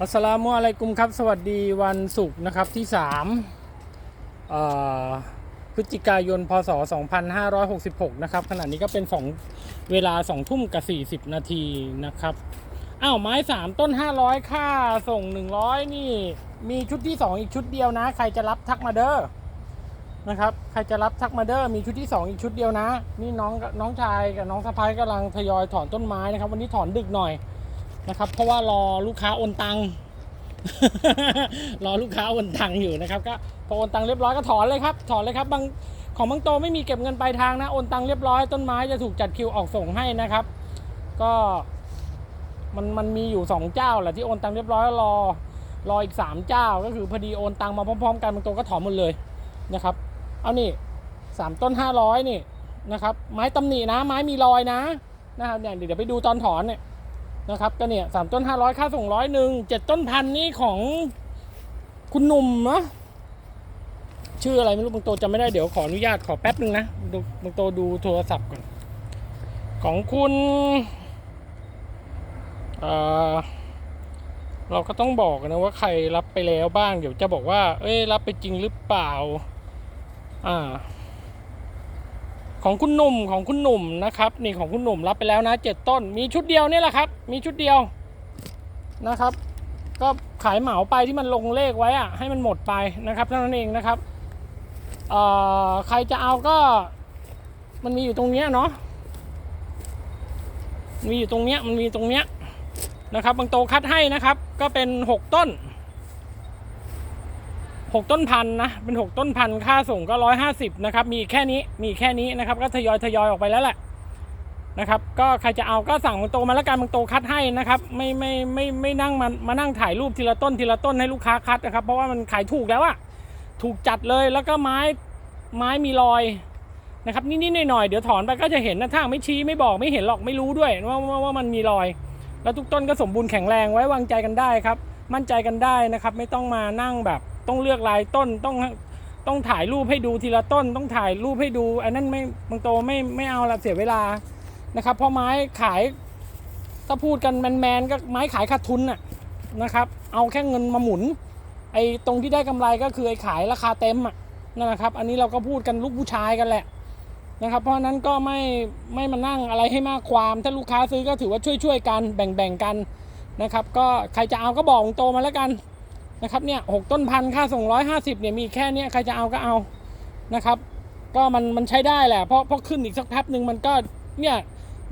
อัสสลามุอะลัยกุมครับ สวัสดีวันศุกร์นะครับที่3พฤศจิกายน พศ 2566 นะครับขณะนี้ก็เป็น 2 เวลา 2 ทุ่มกับ 40 นาทีนะครับ อ้าวไม้ 3 ต้น 500 ค่าส่ง 100 นี่ มีชุดที่ 2 อีกชุดเดียวนะ ใครจะรับทักมาเด้อนะครับ ใครจะรับทักมาเด้อมีชุดที่ 2 อีกชุดเดียวนะ นี่น้องน้องชายกับน้องสะพ้ายกำลังทยอยถอนต้นไม้นะครับ วันนี้ถอนดึกหน่อย นะครับ เพราะว่ารอลูกค้าโอนตังค์รอลูกค้าโอนตังค์อยู่นะครับก็พอโอนตังค์เรียบร้อยก็ถอนเลยครับถอนเลยครับบางของบางโตไม่มีเก็บเงินปลายทางนะโอนตังค์เรียบร้อยต้นไม้จะถูกจัดคิวออกส่งให้นะครับ ก็มันมันมีอยู่สองเจ้าแหละที่โอนตังค์เรียบร้อยรอรออีกสามเจ้า ก็คือพอดีโอนตังค์มาพร้อมๆ กันบางโตก็ถอนหมดเลยนะครับ เอานี่สามต้นห้าร้อยนี่นะครับ ไม้ตำหนินะ ไม้มีรอยนะนะครับเนี่ยเดี๋ยวไปดูตอนถอนเนี่ย นะครับก็เนี่ยสามต้นห้าร้อยค่าส่งร้อยหนึ่งเจ็ดต้นพันนี่ของคุณหนุ่มเนาะชื่ออะไรไม่รู้บางโตจำไม่ได้เดี๋ยวขออนุญาตขอแป๊บหนึ่งนะดูบางโตดูโทรศัพท์ก่อน ของคุณเอ่อเราก็ต้องบอกนะว่าใครรับไปแล้วบ้าง เดี๋ยวจะบอกว่า เอ้ยรับไปจริงหรือเปล่า อ่า ของคุณหนุ่มของคุณหนุ่มนะครับนี่ของคุณหนุ่มรับไปแล้วนะเจ็ดต้น มีชุดเดียวนี่แหละครับ มีชุดเดียวนะครับ ก็ขายเหมาไปที่มันลงเลขไว้อะให้มันหมดไปนะครับเท่านั้นเองนะครับเอ่อใครจะเอาก็มันมีอยู่ตรงเนี้ยเนาะมีอยู่ตรงเนี้ยมันมีตรงเนี้ยนะครับบางโตคัดให้นะครับ ก็เป็นหกต้น หกต้นพันนะ เป็นหกต้นพันค่าส่งก็ร้อยห้าสิบนะครับ มีแค่นี้ มีแค่นี้นะครับ ก็ทยอยทยอยออกไปแล้วแหละนะครับ ก็ใครจะเอาก็สั่งบางโตมาแล้วกันบางโตคัดให้นะครับ ไม่ไม่ไม่ไม่นั่งมามานั่งถ่ายรูปทีละต้นทีละต้นให้ลูกค้าคัดนะครับ เพราะว่ามันขายถูกแล้วอะถูกจัดเลย แล้วก็ไม้ไม้มีรอยนะครับนิดๆหน่อยๆเดี๋ยวถอนไปก็จะเห็นนะถ้าไม่ชี้ไม่บอกไม่เห็นหรอกไม่รู้ด้วยว่าว่าว่ามันมีรอย แล้วทุกต้นก็สมบูรณ์แข็งแรงไว้วางใจกันได้ครับ มั่นใจกันได้นะครับ ไม่ต้องมานั่งแบบ ต้องเลือกลายต้นต้องต้องถ่ายรูปให้ดูทีละต้น ต้องถ่ายรูปให้ดูอันนั้นไม่บางโตไม่ไม่เอาละเสียเวลานะครับเพราะไม้ขายถ้าพูดกันแมนๆก็ไม้ขายขาดทุนน่ะนะครับเอาแค่เงินมาหมุนไอ้ตรงที่ได้กำไรก็คือไอ้ขายราคาเต็มอะนั่นแหละครับ อันนี้เราก็พูดกันลูกผู้ชายกันแหละนะครับ เพราะนั้นก็ไม่ไม่มานั่งอะไรให้มากความ ถ้าลูกค้าซื้อก็ถือว่าช่วยๆกันแบ่งๆกันนะครับ ก็ใครจะเอาก็บอกตรงมาแล้วกัน นะครับเนี่ยหกต้นพันค่าส่งร้อยห้าสิบเนี่ยมีแค่เนี้ยใครจะเอาก็เอานะครับ ก็มันมันใช้ได้แหละเพราะเพราะขึ้นอีกสักแป๊บหนึ่งมันก็เนี่ย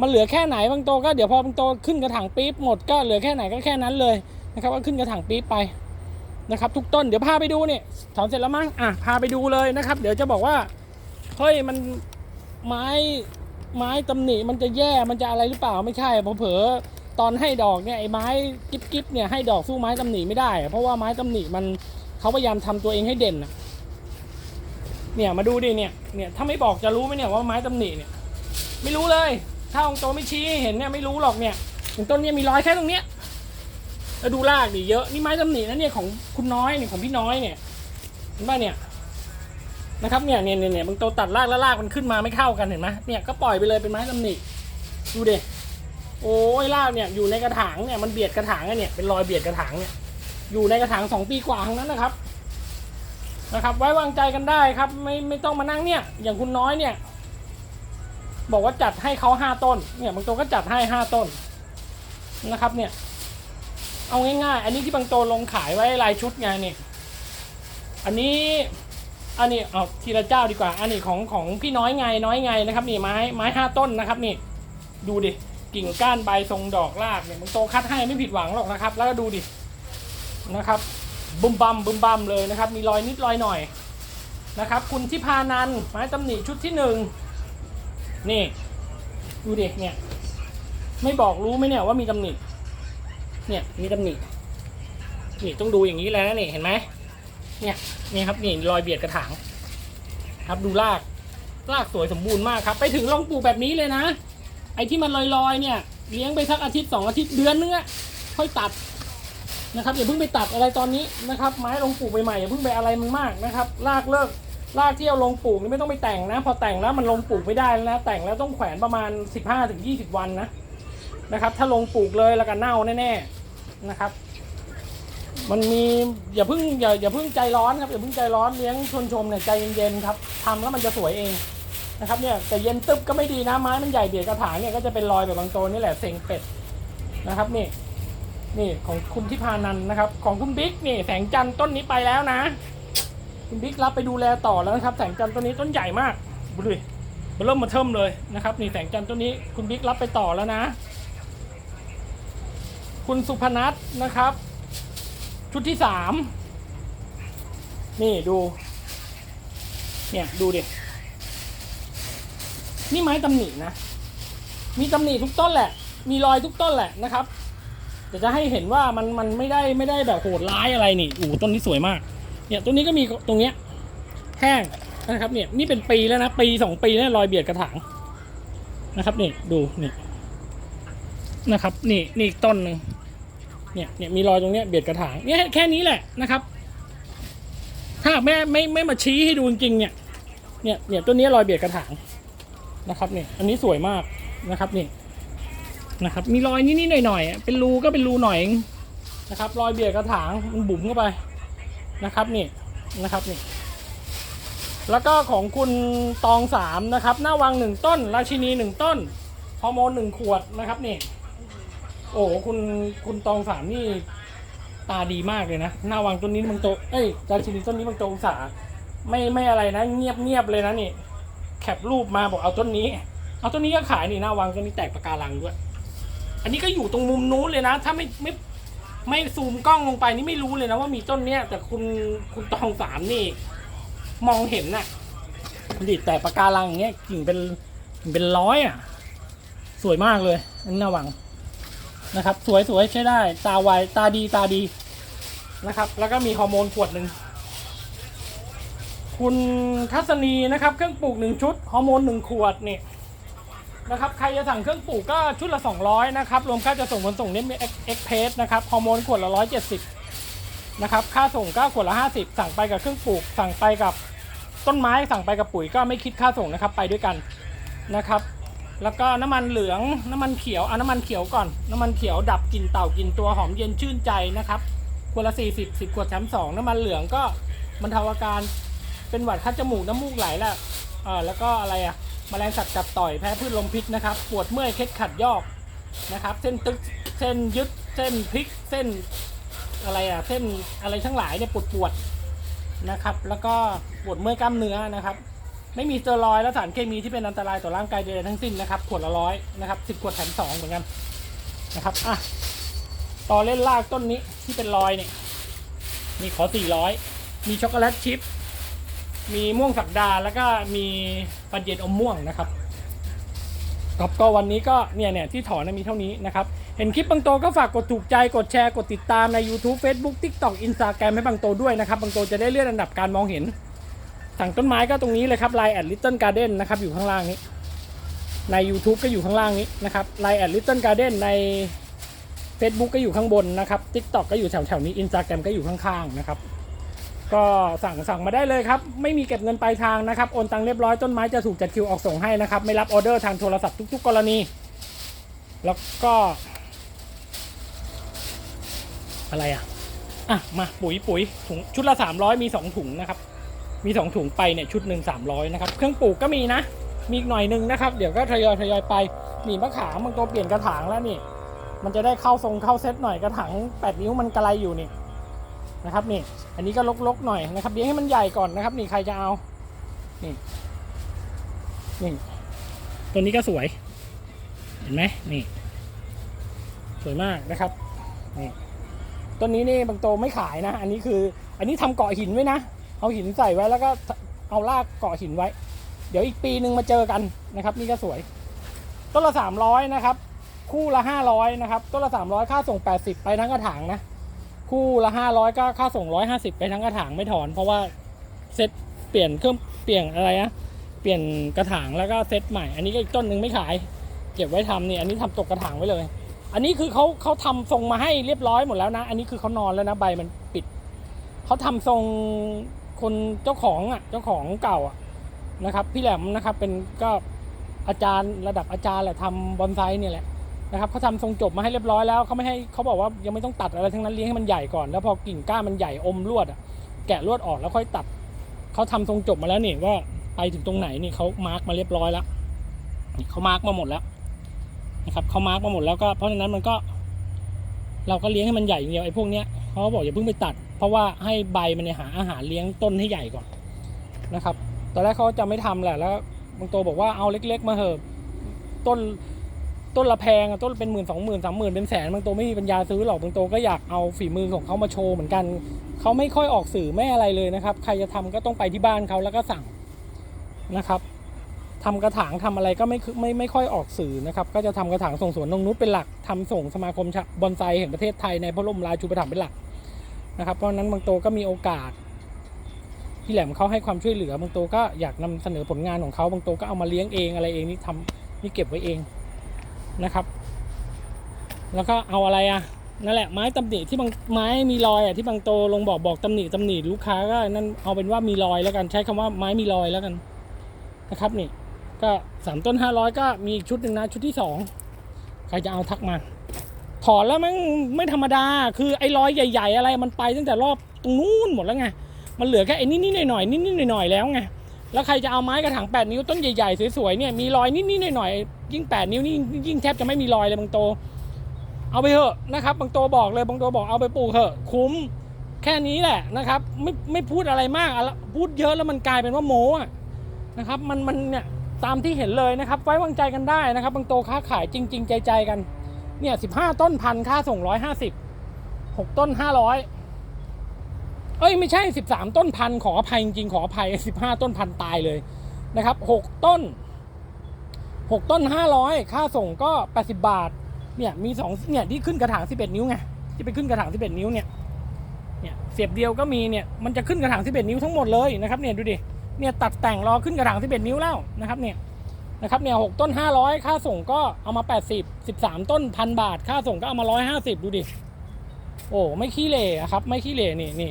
มันเหลือแค่ไหนบางโตก็เดี๋ยวพอบางโตขึ้นกระถางปี๊บหมดก็เหลือแค่ไหนก็แค่นั้นเลยนะครับก็ขึ้นกระถางปี๊บไปนะครับ ทุกต้นเดี๋ยวพาไปดูเนี่ยถอนเสร็จแล้วมั้งอะพาไปดูเลยนะครับ เดี๋ยวจะบอกว่าเฮ้ยมันไม้ไม้ตำหนิมันจะแย่มันจะอะไรหรือเปล่าไม่ใช่เพอเผลอ ตอนให้ดอกเนี่ยไอ้ไม้กิ๊บกิ๊บเนี่ยให้ดอกสู้ไม้ตำหนิไม่ได้ เพราะว่าไม้ตำหนิมันเขาพยายามทำตัวเองให้เด่นอะเนี่ยมาดูดิเนี่ยเนี่ยถ้าไม่บอกจะรู้ไหมเนี่ยว่าไม้ตำหนิเนี่ยไม่รู้เลย ถ้าองค์โตไม่ชี้เห็นเนี่ยไม่รู้หรอกเนี่ยอย่างต้นเนี่ยมีรอยแค่ตรงเนี้ยแล้วดูรากดิเยอะนี่ไม้ตำหนินะเนี่ยของคุณน้อยเนี่ยของพี่น้อยเนี่ยเห็นป่ะเนี่ยนะครับเนี่ยเนี่ยเนี่ยเนี่ยบางโตตัดรากแล้วรากมันขึ้นมาไม่เข้ากันเห็นไหมเนี่ยก็ปล่อยไปเลยเป็นไม้ตำหนิดูเดิ โอ้ยราเนี่ยอยู่ในกระถางเนี่ยมันเบียดกระถางอะเนี่ยเป็นรอยเบียดกระถางเนี่ยอยู่ในกระถางสองปีกว่าทั้งนั้นนะครับนะครับ ไว้วางใจกันได้ครับ ไม่ไม่ต้องมานั่งเนี่ย อย่างคุณน้อยเนี่ย บอกว่าจัดให้เขาห้าต้น เนี่ยบางตัวก็จัดให้ห้าต้นนะครับ เนี่ย เอาง่ายๆ อันนี้ที่บางตัวลงขายไว้รายชุดไงเนี่ยอันนี้อันนี้เอาทีละเจ้าดีกว่า อันนี้ของของพี่น้อยไงน้อยไงนะครับ นี่ไม้ไม้ห้าต้นนะครับ นี่ ดูดิ กิ่งก้านใบทรงดอกรากเนี่ยมันโตคัดให้ไม่ผิดหวังหรอกนะครับ แล้วก็ดูดินะครับบุมบัมบุมบัมเลยนะครับ มีรอยนิดรอยหน่อยนะครับ คุณที่พานันไม้ตำหนิชุดที่หนึ่งนี่ดูดิเนี่ยไม่บอกรู้ไหมเนี่ยว่ามีตำหนิเนี่ยมีตำหนินี่ต้องดูอย่างนี้แล้วนะนี่เห็นไหมเนี่ยนี่ครับนี่รอยเบียดกระถาง ครับดูรากรากสวยสมบูรณ์มากครับ ไปถึงลองปลูกแบบนี้เลยนะ ไอ้ที่มันลอยๆเนี่ยเลี้ยงไปสักอาทิตย์สองอาทิตย์เดือนนึงอะค่อยตัดนะครับอย่าเพิ่งไปตัดอะไรตอนนี้นะครับไม้ลงปลูกใหม่ๆอย่าเพิ่งไปอะไรมันมากนะครับรากเลิกรากที่เอาลงปลูกนี่ไม่ต้องไปแต่งนะ พอแต่งแล้วมันลงปลูกไม่ได้แล้วนะแต่งแล้วต้องแขวนประมาณ 15-20 วันนะนะครับถ้าลงปลูกเลยแล้วก็เน่าแน่ๆนะครับ มันมีอย่าเพิ่งอย่าอย่าเพิ่งใจร้อนครับอย่าเพิ่งใจร้อนเลี้ยงชนชมเนี่ยใจเย็นๆครับทำแล้วมันจะสวยเอง นะครับเนี่ยแต่เย็นตึ๊บก็ไม่ดีนะไม้มันใหญ่เบียดกระถางเนี่ยก็จะเป็นรอยแบบบางโตวนี่แหละเซ็งเป็ดนะครับนี่นี่ของคุณทิพานันนะครับ ของคุณบิ๊กนี่แสงจันทร์ต้นนี้ไปแล้วนะ คุณบิ๊กรับไปดูแลต่อแล้วนะครับ แสงจันทร์ต้นนี้ต้นใหญ่มากดูดิมันเริ่มมาเทิมเลยนะครับนี่แสงจันทร์ต้นนี้คุณบิ๊กรับไปต่อแล้วนะ คุณสุพนัทนะครับ ชุดที่สามนี่ดู เนี่ยดูดิ นี่ไม้ตำหนินะ มีตำหนิทุกต้นแหละ มีรอยทุกต้นแหละนะครับแต่จะให้เห็นว่ามันมันไม่ได้ไม่ได้แบบโหดร้ายอะไรนี่โอ้ต้นนี้สวยมาก เนี่ยต้นนี้ก็มีตรงเนี้ยแห้งนะครับเนี่ยนี่เป็นปีแล้วนะปีสองปีแล้วรอยเบียดกระถางนะครับนี่ดูนี่นะครับนี่นี่อีกต้นหนึ่งเนี่ยเนี่ยมีรอยตรงเนี้ยเบียดกระถางเนี่ยแค่นี้แหละนะครับ ถ้าแม่ไม่ไม่มาชี้ให้ดูจริงเนี่ยเนี่ยเนี่ยต้นนี้รอยเบียดกระถาง นะครับเนี่ยอันนี้สวยมากนะครับนี่นะครับมีรอยนิดๆหน่อยๆเป็นรูก็เป็นรูหน่อยเองนะครับ รอยเบียดกระถางมันบุ๋มเข้าไปนะครับนี่นะครับนี่แล้วก็ของคุณตองสามนะครับ หน้าวังหนึ่งต้น ราชินีหนึ่งต้นฮอร์โมนหนึ่งขวดนะครับนี่ โอ้โหคุณคุณตองสามนี่ตาดีมากเลยนะ หน้าวังต้นนี้บางโตเอ้ยราชินีต้นนี้บางโตอุตสาไม่ไม่อะไรนะ เงียบเงียบเลยนะนี่ แคปรูปมาบอกเอาต้นนี้ เอาต้นนี้ก็ขายนี่หน้าวังต้นนี้แตกปะการังด้วย อันนี้ก็อยู่ตรงมุมนู้นเลยนะ ถ้าไม่ไม่ไม่ซูมกล้องลงไปนี่ไม่รู้เลยนะว่ามีต้นเนี้ย แต่คุณคุณตองสามนี่ มองเห็นน่ะดิแต่ปะการังอย่างเงี้ยกิ่งเป็นเป็นร้อยอะ สวยมากเลยอันนหน้าวังนะครับ สวยสวยใช้ได้ ตาไวตาดีตาดีนะครับ แล้วก็มีฮอร์โมนขวดหนึ่ง คุณทัศนีนะครับเครื่องปลูกหนึ่งชุดฮอร์โมนหนึ่งขวดนี่นะครับใครจะสั่งเครื่องปลูกก็ชุดละ 200นะครับรวมค่าจะส่งขนส่งเนี่ยมีเอ็กเพสนะครับฮอร์โมนขวดละ 170นะครับค่าส่งก็ขวดละ 50 สั่งไปกับเครื่องปลูก สั่งไปกับต้นไม้สั่งไปกับปุ๋ยก็ไม่คิดค่าส่งนะครับไปด้วยกันนะครับ แล้วก็น้ำมันเหลืองน้ำมันเขียวเอาน้ำมันเขียวก่อน น้ำมันเขียวดับกลิ่นเต่ากลิ่นตัวหอมเย็นชื่นใจนะครับขวดละ 40 10ขวดแถม2น้ำมันเหลืองก็บรรเทาอาการ เป็นหวัดคัดจมูกน้ำมูกไหลและเออแล้วก็อะไรอะแมลงสัตว์กัดต่อยแพ้พืชลมพิษนะครับ ปวดเมื่อยเคล็ดขัดยอกนะครับ เส้นตึกเส้นยึดเส้นพลิกเส้นอะไรอะเส้นอะไรทั้งหลายเนี่ยปวดปวดนะครับ แล้วก็ปวดเมื่อยกล้ามเนื้อนะครับ ไม่มีสเตียรอยและสารเคมีที่เป็นอันตรายต่อร่างกายใดๆทั้งสิ้นนะครับขวดละร้อยนะครับสิบขวดแถมสองเหมือนกันนะครับอะต่อเล่นลากต้นนี้ที่เป็นรอยเนี่ยมีขอสี่ร้อยมีช็อกโกแลตชิพ มีม่วงสักดาแล้วก็มีปันเย็นอมม่วงนะครับครับก็วันนี้ก็เนี่ยเนี่ยที่ถอนนะมีเท่านี้นะครับ เห็นคลิปบางโตก็ฝากกดถูกใจกดแชร์กดติดตามใน YouTube Facebook TikTok Instagram ให้บางโตด้วยนะครับบางโตจะได้เลื่อนอันดับการมองเห็นสั่งต้นไม้ก็ตรงนี้เลยครับ Line at Little Garden นะครับอยู่ข้างล่างนี้ ใน YouTube ก็อยู่ข้างล่างนี้นะครับ Line at Little Garden ใน Facebook ก็อยู่ข้างบนนะครับ TikTok ก็อยู่แถวๆนี้ Instagram ก็อยู่ข้างๆนะครับ ก็สั่งสั่งมาได้เลยครับ ไม่มีเก็บเงินปลายทางนะครับ โอนตังค์เรียบร้อยต้นไม้จะถูกจัดคิวออกส่งให้นะครับ ไม่รับออเดอร์ทางโทรศัพท์ทุก ๆ กรณี แล้วก็ อะไรอะ อะ มาปุ๋ยปุ๋ยถุงชุดละ 300 มี 2 ถุงนะครับ มี 2 ถุงไปเนี่ยชุดหนึ่ง300 นะครับ เครื่องปลูกก็มีนะ มีอีกหน่อยหนึงนะครับ เดี๋ยวก็ทยอยทยอยไปนี่มะขามมันตัวเปลี่ยนกระถางแล้วนี่ มันจะได้เข้าทรงเข้าเซตหน่อยกระถาง8นิ้วมันกระไรอยู่นี่ นะครับนี่ อันนี้ก็ลกๆหน่อยนะครับเลี้ยงให้มันใหญ่ก่อนนะครับ นี่ใครจะเอา นี่นี่ตัวนี้ก็สวย เห็นไหมนี่ สวยมากนะครับนี่ต้นนี้นี่บางโตไม่ขายนะ อันนี้คือ อันนี้ทำเกาะหินไว้นะเอาหินใส่ไว้แล้วก็เอารากเกาะหินไว้ เดี๋ยวอีกปีหนึ่งมาเจอกันนะครับ นี่ก็สวย ต้นละสามร้อยนะครับ คู่ละห้าร้อยนะครับ ต้นละสามร้อยค่าส่งแปดสิบไปทั้งกระถางนะ คู่ละห้าร้อยก็ค่าส่งร้อยห้าสิบไปทั้งกระถางไม่ถอน เพราะว่าเซ็ตเปลี่ยนเครื่องเปลี่ยนอะไรนะเปลี่ยนกระถางแล้วก็เซ็ตใหม่ อันนี้ก็อีกต้นหนึ่งไม่ขาย เก็บไว้ทำนี่อันนี้ทำตกกระถางไว้เลย อันนี้คือเขาเขาทำทรงมาให้เรียบร้อยหมดแล้วนะ อันนี้คือเขานอนแล้วนะใบมันปิดเขาทำทรงคนเจ้าของอะเจ้าของเก่าอะนะครับ พี่แหลมนะครับเป็นก็อาจารย์ระดับอาจารย์แหละทำบอนไซเนี่ยแหละ นะครับเขาทำทรงจบมาให้เรียบร้อยแล้วเขาไม่ให้เขาบอกว่ายังไม่ต้องตัดอะไรทั้งนั้นเลี้ยงให้มันใหญ่ก่อนแล้วพอกิ่งก้านมันใหญ่อมลวดอะแกะลวดออกแล้วค่อยตัดเขาทำทรงจบมาแล้วนี่ว่าไปถึงตรงไหนนี่เขามาร์กมาเรียบร้อยแล้วนี่เขามาร์กมาหมดแล้วนะครับเขามาร์กมาหมดแล้วก็เพราะฉะนั้นมันก็ เราก็เลี้ยงให้มันใหญ่อย่างเดียวไอ้พวกเนี้ยเขาก็บอกอย่าเพิ่งไปตัด เพราะว่าให้ใบมันเนี่ยหาอาหารเลี้ยงต้นให้ใหญ่ก่อนนะครับตอนแรกเขาจะไม่ทำแหละแล้วบางโตบอกว่าเอาเล็ก ๆ มาเหอะต้น ต้นละแพงต้นเป็นหมื่นสองหมื่นสามหมื่นเป็นแสนบางโตไม่มีปัญญาซื้อหรอกบางโตก็อยากเอาฝีมือของเขามาโชว์เหมือนกันเขาไม่ค่อยออกสื่อไม่อะไรเลยนะครับ ใครจะทำก็ต้องไปที่บ้านเขาแล้วก็สั่งนะครับทำกระถางทำอะไรก็ไม่ไม่ไม่ค่อยออกสื่อนะครับ ก็จะทำกระถางส่งสวนนงนุชเป็นหลักทำส่งสมาคมบอนไซแห่งประเทศไทยในพระบรมราชูปถัมภ์เป็นหลักนะครับ เพราะนั้นบางโตก็มีโอกาสพี่แหลมเขาให้ความช่วยเหลือบางโตก็อยากนำเสนอผลงานของเขาบางโตก็เอามาเลี้ยงเองอะไรเองนี่ทำนี่เก็บไว้เอง นะครับ แล้วก็เอาอะไรอะนั่นแหละไม้ตำหนิที่บางไม้มีรอยอะที่บางโตลงบอกบอกตำหนิตำหนิลูกค้าก็นั่นเอาเป็นว่ามีรอยแล้วกันใช้คำว่าไม้มีรอยแล้วกันนะครับนี่ก็สามต้นห้าร้อยก็มีอีกชุดหนึ่งนะชุดที่สองใครจะเอาทักมาถอนแล้วมันไม่ธรรมดา คือไอ้รอยใหญ่ ๆ อะไรมันไปตั้งแต่รอบตรงนู้นหมดแล้วไงมันเหลือแค่ไอ้นิดๆหน่อยๆนิดๆหน่อยๆแล้วไง แล้วใครจะเอาไม้กระถาง8 นิ้วต้นใหญ่ๆสวยๆเนี่ยมีรอยนิดๆหน่อยๆยิ่ง 8 นิ้วนี่ยิ่งแทบจะไม่มีรอยเลยบางโต เอาไปเถอะนะครับ บางโตบอกเลยบางโตบอกเอาไปปลูกเถอะคุ้มแค่นี้แหละนะครับ ไม่ไม่พูดอะไรมากพูดเยอะแล้วมันกลายเป็นว่าโม้อะนะครับ มันมันเนี่ยตามที่เห็นเลยนะครับ ไว้วางใจกันได้นะครับ บางโตค้าขายจริง ๆ ใจๆกันเนี่ยสิบห้าต้นพันค่าส่งร้อยห้าสิบหกต้นห้าร้อย เอ้ยไม่ใช่สิบสามต้นพันขออภัยจริงๆขออภัยสิบห้าต้นพันตายเลยนะครับหกต้นหกต้นห้าร้อยค่าส่งก็แปดสิบบาท เนี่ยมีสองเนี่ยที่ขึ้นกระถางสิบเอ็ดนิ้วไงที่ไปขึ้นกระถางสิบเอ็ดนิ้วเนี่ยเนี่ยเสียบเดียวก็มีเนี่ยมันจะขึ้นกระถางสิบเอ็ดนิ้วทั้งหมดเลยนะครับเนี่ยดูดิเนี่ยตัดแต่งรอขึ้นกระถางสิบเอ็ดนิ้วแล้วนะครับเนี่ยนะครับเนี่ยหกต้นห้าร้อยค่าส่งก็เอามาแปดสิบสิบสามต้นพันบาท ค่าส่งก็เอามาร้อยห้าสิบดูดิโอ้ไม่ขี้เหร่อะครับไม่ขี้เหร่นี่นี่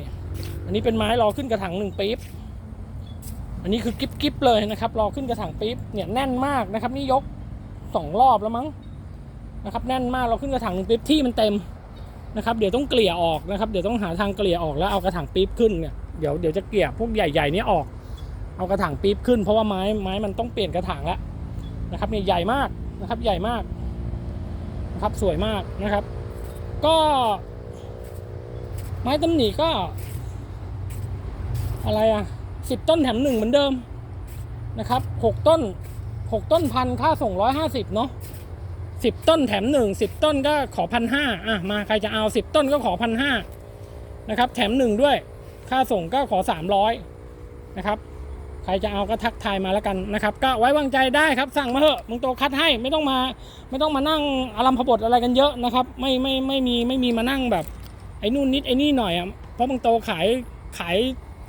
อันนี้เป็นไม้รอขึ้นกระถางหนึ่งปี๊บอันนี้คือกิ๊บกิ๊บเลยนะครับ รอขึ้นกระถางปี๊บเนี่ยแน่นมากนะครับ นี่ยกสองรอบแล้วมั้งนะครับแน่นมากเราขึ้นกระถางหนึ่งปี๊บที่มันเต็มนะครับ เดี๋ยวต้องเกลี่ยออกนะครับ เดี๋ยวต้องหาทางเกลี่ยออกแล้วเอากระถางปี๊บขึ้นเนี่ยเดี๋ยวเดี๋ยวจะเกลี่ยพวกใหญ่ๆนี้ออก เอากระถางปี๊บขึ้นเพราะว่าไม้ไม้มันต้องเปลี่ยนกระถางแล้วนะครับเนี่ยใหญ่มากนะครับใหญ่มากนะครับสวยมากนะครับ ก็ ไม้ตำหนิก็ อะไรอะสิบต้นแถมหนึ่งเหมือนเดิมนะครับหกต้นหกต้นพันค่าส่งร้อยห้าสิบเนาะสิบต้นแถมหนึ่งสิบต้นก็ขอพันห้าอะมาใครจะเอาสิบต้นก็ขอพันห้านะครับ แถมหนึ่งด้วย ค่าส่งก็ขอสามร้อยนะครับ ใครจะเอาก็ทักทายมาแล้วกันนะครับ ก็ไว้วางใจได้ครับ สั่งมาเถอะมึงโตคัดให้ไม่ต้องมา ไม่ต้องมานั่งอารัมพบทอะไรกันเยอะนะครับ ไม่ไม่ไม่มีไม่มีมานั่งแบบไอ้นู่นนิดไอ้นี่หน่อยอะเพราะมึงโตขายขาย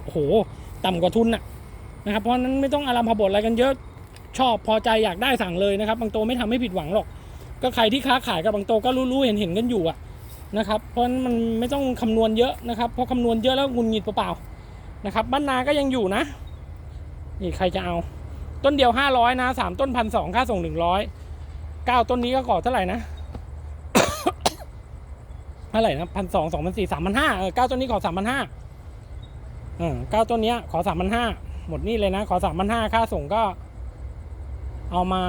โอ้โหต่ำกว่าทุนอะนะครับเพราะนั้นไม่ต้องอารมพบทอะไรกันเยอะชอบพอใจอยากได้สั่งเลยนะครับ บางโตไม่ทำให้ผิดหวังหรอก ก็ใครที่ค้าขายกับบางโตก็รู้ๆเห็นเห็นกันอยู่อะนะครับ เพราะนั้นมันไม่ต้องคำนวณเยอะนะครับเพราะคำนวณเยอะแล้วงุนงิดเปล่าๆนะครับบ้านนาก็ยังอยู่นะนี่ใครจะเอา ต้นเดียวห้าร้อยนะสามต้นพันสองค่าส่งหนึ่งร้อยเก้าต้นนี้ก็ขอเท่าไหร่นะเท่าไหร่นะพันสองสองพันสี่สามพันห้าเออเก้าต้นนี้ขอสามพันห้า เก้าต้นเนี้ยขอสามพันห้าหมดนี่เลยนะ ขอสามพันห้าค่าส่งก็ เอามา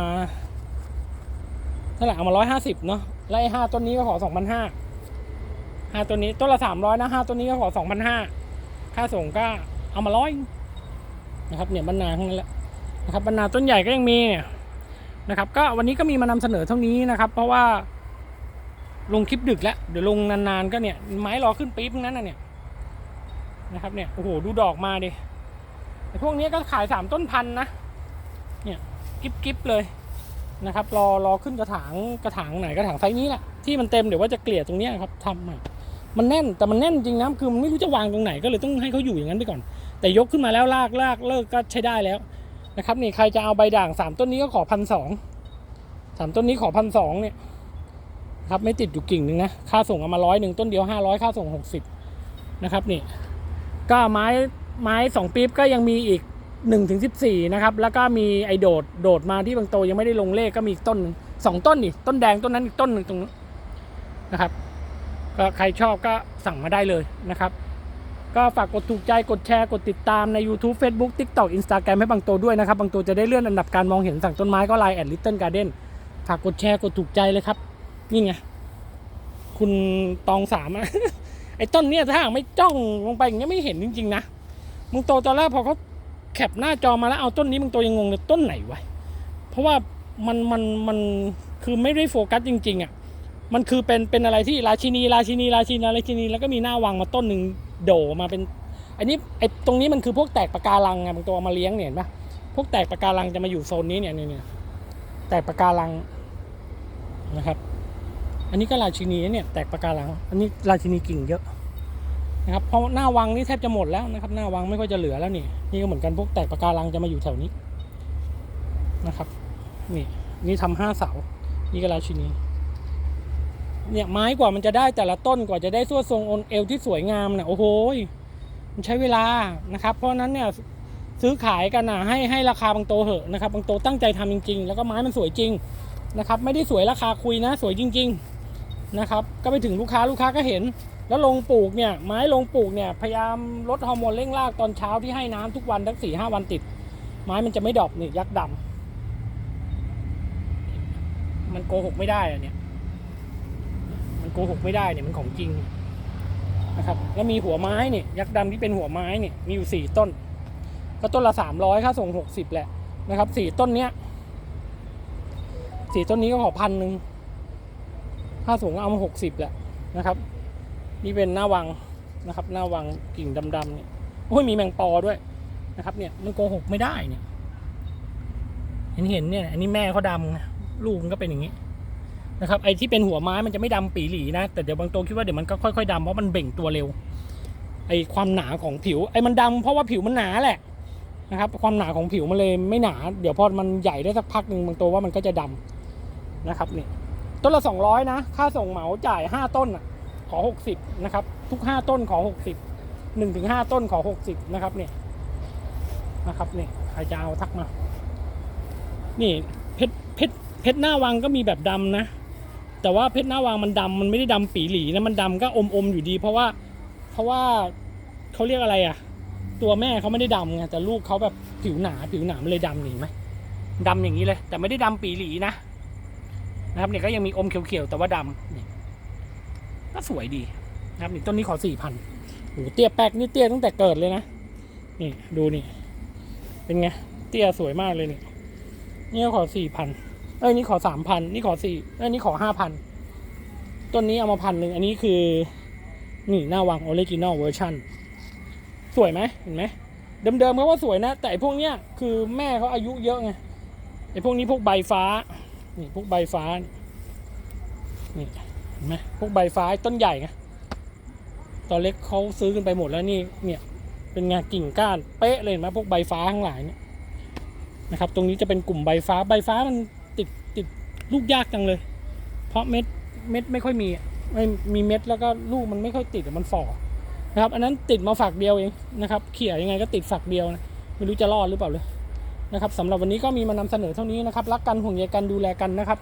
เท่าไหร่เอามาร้อยห้าสิบเนาะแล้วไอ้ห้าต้นนี้ก็ขอสองพันห้าห้าต้นนี้ต้นละสามร้อยนะห้าต้นนี้ก็ขอสองพันห้าค่าส่งก็เอามาร้อยนะครับ เนี่ยบรรณาทั้งนั้นแหละนะครับบรรณาต้นใหญ่ก็ยังมีเนี่ยนะครับ ก็วันนี้ก็มีมานำเสนอเท่านี้นะครับ เพราะว่าลงคลิปดึกแล้วเดี๋ยวลงนานๆก็เนี่ยไม้รอขึ้นปี๊บทั้งนั้นนะเนี่ย นะครับเนี่ยโอ้โหดูดอกมาดิไอ้พวกนี้ก็ขายสามต้นพันนะเนี่ยกิบกิบเลยนะครับรอรอขึ้นกระถางกระถางไหนกระถางไซส์นี้แหละที่มันเต็มเดี๋ยวว่าจะเกลี่ยตรงนี้ครับทำใหม่มันแน่นแต่มันแน่นจริงนะคือมันไม่รู้จะวางตรงไหนก็เลยต้องให้เขาอยู่อย่างนั้นไปก่อน แต่ยกขึ้นมาแล้วลากลากเลิกก็ใช้ได้แล้วนะครับนี่ใครจะเอาใบด่างสามต้นนี้ก็ขอพันสองสามต้นนี้ขอพันสองเนี่ยครับไม่ติดอยู่กิ่งหนึ่งนะค่าส่งเอามาร้อยหนึ่งต้นเดียวห้าร้อยค่าส่งหกสิบนะครับนี่ ก็ไม้ไม้สองปี๊บก็ยังมีอีกหนึ่งถึงสิบสี่นะครับ แล้วก็มีไอโดดโดดมาที่บางโตยังไม่ได้ลงเลขก็มีอีกต้นสองต้นนี่ต้นแดงต้นนั้นอีกต้นหนึ่งตรงนะครับ ก็ใครชอบก็สั่งมาได้เลยนะครับ ก็ฝากกดถูกใจกดแชร์กดติดตามใน YouTube Facebook TikTok Instagram ให้บางตัวด้วยนะครับ บางตัวจะได้เลื่อนอันดับการมองเห็นสั่งต้นไม้ก็ไลน์แอดลิตเติ้ลการ์เด้นฝากกดแชร์กดถูกใจเลยครับ นี่ไง คุณตองสามอะ ไอ้ต้นเนี้ยถ้าไม่จ้องลงไปอย่างเงี้ยไม่เห็นจริงๆนะมึงโตตอนแรกพอเขาแคปหน้าจอมาแล้วเอาต้นนี้มึงโตยังงงเลยต้นไหนวะเพราะว่ามันมันมันคือไม่ได้โฟกัสจริง ๆอะมันคือเป็นเป็นอะไรที่ราชินีราชินีราชินีราชินีแล้วก็มีหน้าวังมาต้นหนึ่งโดมาเป็นอันนี้ไอ้ตรงนี้มันคือพวกแตกปะการังไงบางตัวเอามาเลี้ยงเนี่ยเห็นปะพวกแตกปะการังจะมาอยู่โซนนี้เนี่ยเนี่ยเนี่ยแตกปะการังนะครับ อันนี้ก็ราชินีเนี่ยแตกปะการัง อันนี้ราชินีกิ่งเยอะนะครับเพราะหน้าวังนี่แทบจะหมดแล้วนะครับ หน้าวังไม่ค่อยจะเหลือแล้วนี่นี่ก็เหมือนกันพวกแตกปะการังจะมาอยู่แถวนี้นะครับ นี่นี่ทำห้าเสา นี่ก็ราชินีเนี่ยไม้กว่ามันจะได้แต่ละต้นกว่าจะได้สวดทรงองค์เอวที่สวยงามเนี่ยโอ้โหมันใช้เวลานะครับ เพราะนั้นเนี่ยซื้อขายกันนะให้ให้ราคาบางโตเหอะนะครับบางโตตั้งใจทำจริง ๆ แล้วก็ไม้มันสวยจริงนะครับ ไม่ได้สวยราคาคุยนะ สวยจริง ๆ นะครับ ก็ไปถึงลูกค้าลูกค้าก็เห็น แล้วลงปลูกเนี่ยไม้ลงปลูกเนี่ยพยายามลดฮอร์โมนเร่งรากตอนเช้าที่ให้น้ำทุกวันทั้งสี่ห้าวันติด ไม้มันจะไม่ดอปนี่ยักษ์ดำมันโกหกไม่ได้อะเนี่ยมันโกหกไม่ได้เนี่ยมันของจริงนะครับแล้วมีหัวไม้เนี่ยยักษ์ดำที่เป็นหัวไม้เนี่ยมีอยู่สี่ต้น ก็ต้นละสามร้อยค่าส่งหกสิบแหละนะครับสี่ต้นเนี้ยสี่ต้นนี้ก็ขอพันหนึ่ง ค่าส่งก็เอามาหกสิบแหละนะครับ นี่เป็นหน้าวังนะครับ หน้าวังกิ่งดำๆเนี่ยโอ้ยมีแมงปอด้วยนะครับเนี่ยมันโกหกไม่ได้เนี่ย เห็นเห็นๆเนี่ยอันนี้แม่เขาดำลูกมันก็เป็นอย่างนี้นะครับไอ้ที่เป็นหัวไม้มันจะไม่ดำปีหลีนะแต่เดี๋ยวบางตัวคิดว่าเดี๋ยวมันก็ค่อยๆดำเพราะมันเบ่งตัวเร็วไอ้ความหนาของผิวไอ้มันดำเพราะว่าผิวมันหนาแหละนะครับ ความหนาของผิวมันเลยไม่หนา เดี๋ยวพอมันใหญ่ได้สักพักหนึ่งบางตัวว่ามันก็จะดำนะครับนี่ ต้นละสองร้อยนะ ค่าส่งเหมาจ่ายห้าต้นขอหกสิบนะครับ ทุกห้าต้นขอหกสิบหนึ่งถึงห้าต้นขอหกสิบนะครับเนี่ยนะครับเนี่ยใครจะเอาทักมา นี่เพชรเพชรเพชรหน้าวังก็มีแบบดำนะ แต่ว่าเพชรหน้าวางมันดำมันไม่ได้ดำปีหลีนะมันดำก็อมอมๆอยู่ดี เพราะว่าเพราะว่าเขาเรียกอะไรอะ ตัวแม่เขาไม่ได้ดำไงแต่ลูกเขาแบบผิวหนาผิวหนามันเลยดำห็นไหมดำอย่างนี้เลย แต่ไม่ได้ดำปีหลีนะ นะครับเนี่ยก็ยังมีอมเขียวๆแต่ว่าดำนี่ก็สวยดีนะครับนี่ต้นนี้ขอสี่พันโอ้หเตี้ยแป๊กนี่เตี้ยตั้งแต่เกิดเลยนะนี่ดูนี่ เป็นไงเตี้ยสวยมากเลยนี่นี่ขอสี่พันเอ้ยนี่ขอสามพันนี่ขอสี่เอ้ยนี่ขอห้าพันต้นนี้เอามาพันหนึ่งอันนี้คือนี่หน้าวังออริจินอลเวอร์ชันสวยไหมเห็นไหมเดิมๆเขาว่าสวยนะ แต่พวกเนี้ยคือแม่เขาอายุเยอะไงไอ้พวกนี้พวกใบฟ้า นี่พวกใบฟ้า นี่เห็นไหมพวกใบฟ้าต้นใหญ่ไงตอนเล็กเขาซื้อกันไปหมดแล้วนี่เนี่ยเป็นงานกิ่งก้านเป๊ะเลยเห็นไหมพวกใบฟ้าทั้งหลายเนี่ยนะครับ ตรงนี้จะเป็นกลุ่มใบฟ้าใบฟ้ามันติดติดลูกยากจังเลย เพราะเม็ดเม็ดไม่ค่อยมีไม่มีเม็ดแล้วก็ลูกมันไม่ค่อยติดมันฝ่อนะครับ อันนั้นติดมาฝักเดียวเองนะครับ เขี่ยยังไงก็ติดฝักเดียวนะไม่รู้จะรอดหรือเปล่าเลย นะครับสำหรับวันนี้ก็มีมานำเสนอเท่านี้นะครับรักกันห่วงใยกันดูแลกันนะครับ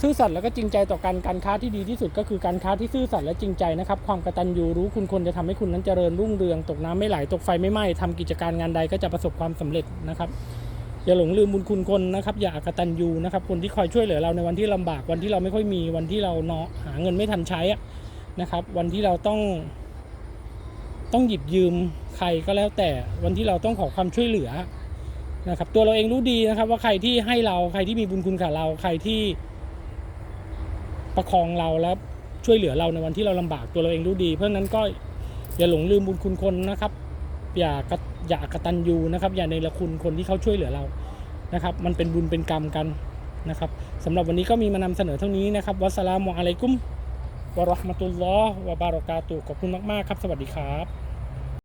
ซื่อสัตย์แล้วก็จริงใจต่อกันการค้าที่ดีที่สุดก็คือการค้าที่ซื่อสัตย์และจริงใจนะครับ ความกตัญญูรู้คุณคนจะทำให้คุณนั้นเจริญรุ่งเรืองตกน้ำไม่ไหลตกไฟไม่ไหม้ทำกิจการงานใดก็จะประสบความสำเร็จนะครับอย่าหลงลืมบุญคุณคนนะครับอย่าอากตันยูนะครับคนที่คอยช่วยเหลือเราในวันที่ลำบากวันที่เราไม่ค่อยมีวันที่เราเนาะหาเงินไม่ทันใช้อะนะครับ วันที่เราต้อง ต้องหยิบยืมใครก็แล้วแต่วันที่เราต้องขอความช่วยเหลือ นะครับตัวเราเองรู้ดีนะครับ ว่าใครที่ให้เราใครที่มีบุญคุณกับเราใครที่ประคองเราแล้วช่วยเหลือเราในวันที่เราลำบากตัวเราเองรู้ดี เพราะนั้นก็อย่าหลงลืมบุญคุณคนนะครับ อย่ากอย่ากตัญญูนะครับ อย่าในละคุณคนที่เขาช่วยเหลือเรานะครับ มันเป็นบุญเป็นกรรมกันนะครับสำหรับวันนี้ก็มีมานำเสนอเท่านี้นะครับวัสสลามุอะลัยกุมวะราะห์มะตุลลอฮ์วะบารอกาตุขอบคุณมากๆครับ สวัสดีครับ